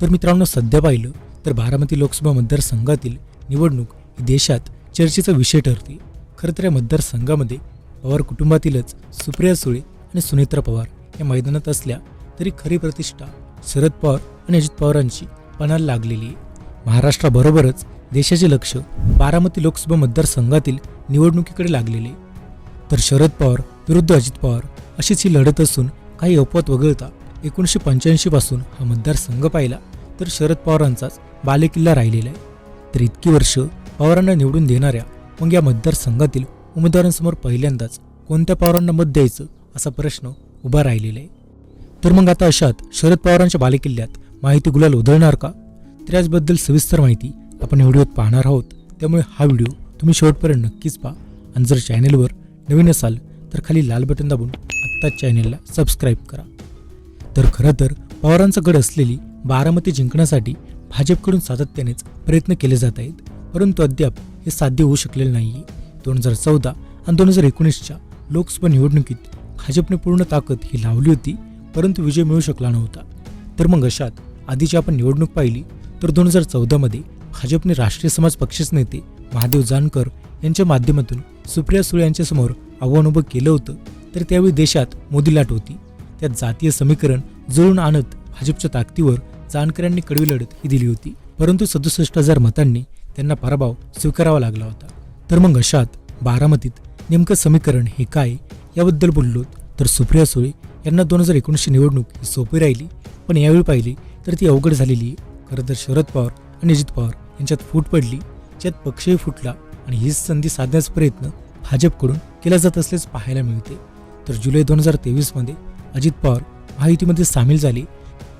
तर मित्रांनो सध्या पाहिलं तर बारामती लोकसभा मतदारसंघातील निवडणूक ही देशात चर्चेचा विषय ठरते. खरं तर या मतदारसंघामध्ये पवार कुटुंबातीलच सुप्रिया सुळे आणि सुनेत्रा पवार या मैदानात असल्या तरी खरी प्रतिष्ठा शरद पवार आणि अजित पवारांची पणाला लागलेली आहे. महाराष्ट्राबरोबरच देशाचे लक्ष बारामती लोकसभा मतदारसंघातील निवडणुकीकडे लागलेले तर शरद पवार विरुद्ध अजित पवार अशीच ही लढत असून काही अपवाद वगळता एकोणीसशे पंच्याऐंशीपासून हा मतदारसंघ पाहिला तर शरद पवारांचाच बालेकिल्ला राहिलेला आहे. तर इतकी वर्ष पवारांना निवडून देणाऱ्या मग या मतदारसंघातील उमेदवारांसमोर पहिल्यांदाच कोणत्या पवारांना मत द्यायचं असा प्रश्न उभा राहिलेला आहे. तर मग आता अशात शरद पवारांच्या बालेकिल्ल्यात माहिती गुलाल उधळणार का? तर याचबद्दल सविस्तर माहिती आपण व्हिडिओत पाहणार आहोत. त्यामुळे हा व्हिडिओ तुम्ही शेवटपर्यंत नक्कीच पहा. आणि जर चॅनेलवर नवीन असाल तर खाली लाल बटन दाबून आत्ताच चॅनेलला सबस्क्राईब करा. तर खरं तर पवारांचा गड असलेली बारामती जिंकण्यासाठी भाजपकडून सातत्यानेच प्रयत्न केले जात आहेत. परंतु अद्याप हे साध्य होऊ शकलेलं नाही दोन हजार चौदा आणि दोन हजार एकोणीसच्या लोकसभा निवडणुकीत भाजपने पूर्ण ताकद ही लावली होती परंतु विजय मिळू शकला नव्हता. तर मग अशात आधीची आपण निवडणूक पाहिली तर दोन हजार चौदामध्ये भाजपने राष्ट्रीय समाज पक्षाचे नेते महादेव जानकर यांच्या माध्यमातून सुप्रिया सुळे यांच्यासमोर आव्हान उभं केलं होतं तर त्यावेळी देशात मोदी लाट होती. त्या जातीय समीकरण जुळून आणत भाजपच्या ताकदीवर जानकरांनी कडवी लढत ही दिली होती. परंतु सदुसष्ट हजार मतांनी त्यांना पराभव स्वीकारावा लागला होता. तर मग अशात बारामतीत नेमकं समीकरण हे काय याबद्दल बोललो तर सुप्रिया सुळे यांना दोन हजार एकोणीसशे निवडणूक ही सोपी राहिली पण यावेळी पाहिली तर ती अवघड झालेली खरं तर शरद पवार आणि अजित पवार यांच्यात फूट पडली ज्यात पक्षही फुटला आणि हीच संधी साधण्याचा प्रयत्न भाजपकडून केला जात असल्याचं पाहायला मिळते. तर जुलै दोन हजार तेवीसमध्ये अजित पवार महायुतीमध्ये सामील झाले.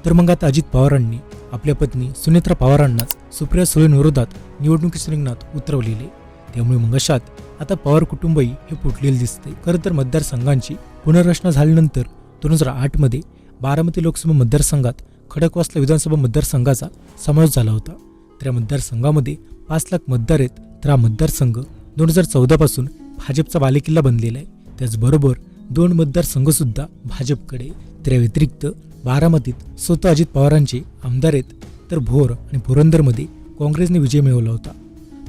तर मग आता अजित पवारांनी आपल्या पत्नी सुनेत्रा पवारांनाच सुप्रिया सुळेंविरोधात निवडणुकीच्या रिंगणात उतरवलेले. त्यामुळे मग अशात आता पवार कुटुंबही हे फुटलेले दिसते. खरं तर मतदारसंघांची पुनर्रचना झाल्यानंतर दोन हजार आठमध्ये बारामती लोकसभा मतदारसंघात खडकवासला विधानसभा मतदारसंघाचा समावेश झाला होता. तर या मतदारसंघामध्ये पाच लाख मतदार आहेत. तर हा मतदारसंघ दोन हजार चौदापासून भाजपचा बालेकिल्ला बनलेला आहे. त्याचबरोबर दोन मतदारसंघसुद्धा भाजपकडे त्या व्यतिरिक्त बारामतीत स्वतः अजित पवारांचे आमदार आहेत तर भोर आणि पुरंदरमध्ये काँग्रेसने विजय मिळवला होता.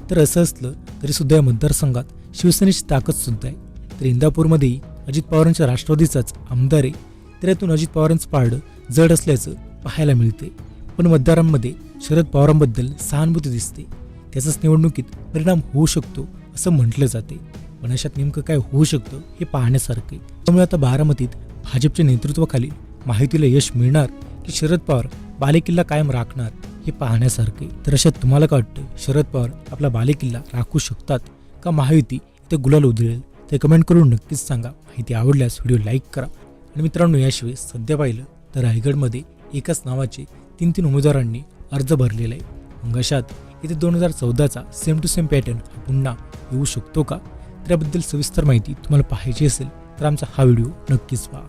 तर असं असलं तरीसुद्धा या मतदारसंघात शिवसेनेची ताकदसुद्धा आहे. तर इंदापूरमध्येही अजित पवारांच्या राष्ट्रवादीचाच आमदार आहे. तर यातून अजित पवारांचं पारडं जड असल्याचं पाहायला मिळते पण मतदारांमध्ये शरद पवारांबद्दल सहानुभूती दिसते. त्याचाच निवडणुकीत परिणाम होऊ शकतो असं म्हटलं जाते पण अशात नेमकं काय होऊ शकतं हे पाहण्यासारखं आहे. त्यामुळे आता बारामतीत भाजपच्या नेतृत्वाखाली माहितीला यश मिळणार की शरद पवार बालेकिल्ला कायम राखणार हे पाहण्यासारखे तर अशात तुम्हाला काय वाटतं? शरद पवार आपला बालेकिल्ला राखू शकतात का? महायुती इथे गुलाल उधळेल. ते कमेंट करून नक्कीच सांगा. माहिती आवडल्यास व्हिडिओ लाईक करा. आणि मित्रांनो याशिवाय सध्या पाहिलं तर रायगडमध्ये एकाच नावाचे तीन तीन उमेदवारांनी अर्ज भरलेला आहे. मग अशात येथे दोन हजार चौदाचा सेम टू सेम पॅटर्न पुन्हा येऊ शकतो का? त्याबद्दल सविस्तर माहिती तुम्हाला पाहायची असेल तर आमचा हा व्हिडिओ नक्कीच पहा.